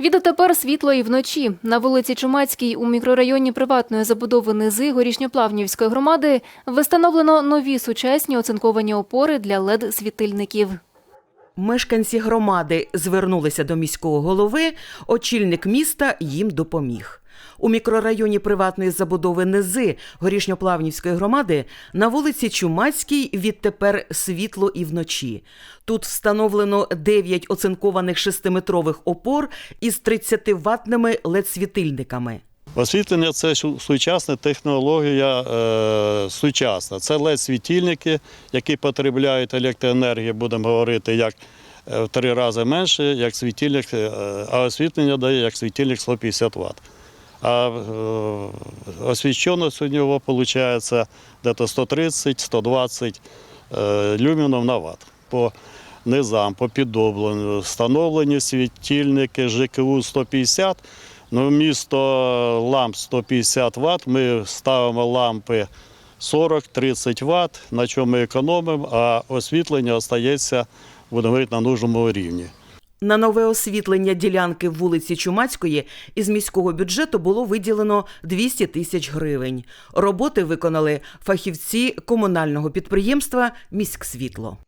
Відотепер світло і вночі. На вулиці Чумацькій у мікрорайоні приватної забудови Низи Горішньоплавнівської громади встановлено нові сучасні оцинковані опори для лед-світильників. Мешканці громади звернулися до міського голови, очільник міста їм допоміг. У мікрорайоні приватної забудови Низи Горішньоплавнівської громади на вулиці Чумацькій відтепер світло і вночі. Тут встановлено 9 оцинкованих шестиметрових опор із 30-ваттними LED-світильниками. Освітлення це сучасна технологія, е, сучасна. Це LED-світильники, які потребляють електроенергії, будемо говорити, як е, в три рази менше, як світильник, е, а освітлення дає як світильник 150 Вт. А е, освіщеність у нього виходить десь 130-120 е, люмінів на ватт. По низам, по піддобленню, встановлені світильники ЖКУ 150, ну, місто ламп 150 Вт, ми ставимо лампи 40-30 Вт, на чому ми економимо, а освітлення остається, будемо говорити, на нужному рівні. На нове освітлення ділянки вулиці Чумацької із міського бюджету було виділено 200 тисяч гривень. Роботи виконали фахівці комунального підприємства Міськсвітло.